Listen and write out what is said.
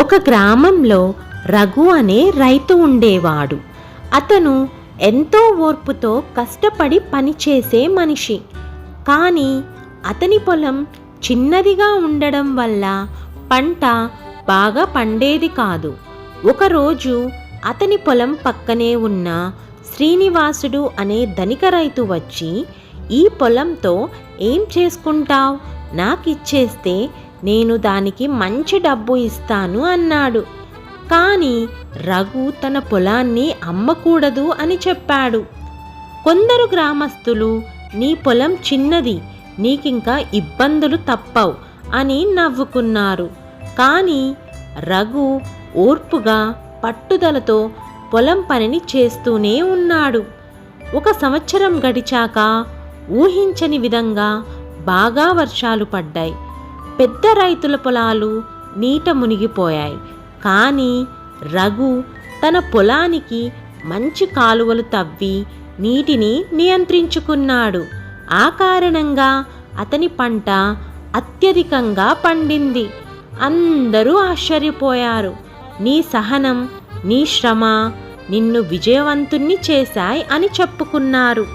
ఒక గ్రామంలో రఘు అనే రైతు ఉండేవాడు. అతను ఎంతో ఓర్పుతో కష్టపడి పనిచేసే మనిషి. కానీ అతని పొలం చిన్నదిగా ఉండడం వల్ల పంట బాగా పండేది కాదు. ఒకరోజు అతని పొలం పక్కనే ఉన్న శ్రీనివాసుడు అనే ధనిక రైతు వచ్చి ఈ పొలంతో ఏం చేసుకుంటావ్? నాకిచ్చేస్తే నేను దానికి మంచి డబ్బు ఇస్తాను అన్నాడు. కానీ రఘు తన పొలాన్ని అమ్మకూడదు అని చెప్పాడు. కొందరు గ్రామస్తులు నీ పొలం చిన్నది నీకింకా ఇబ్బందులు తప్పవు అని నవ్వుకున్నారు. కానీ రఘు ఓర్పుగా పట్టుదలతో పొలం పనిని చేస్తూనే ఉన్నాడు. ఒక సంవత్సరం గడిచాక ఊహించని విధంగా బాగా వర్షాలు పడ్డాయి. పెద్ద రైతుల పొలాలు నీట మునిగిపోయాయి. కానీ రఘు తన పొలానికి మంచి కాలువలు తవ్వి నీటిని నియంత్రించుకున్నాడు. ఆ కారణంగా అతని పంట అత్యధికంగా పండింది. అందరూ ఆశ్చర్యపోయారు. నీ సహనం నీ శ్రమ నిన్ను విజయవంతుణ్ణి చేశాయి అని చెప్పుకున్నారు.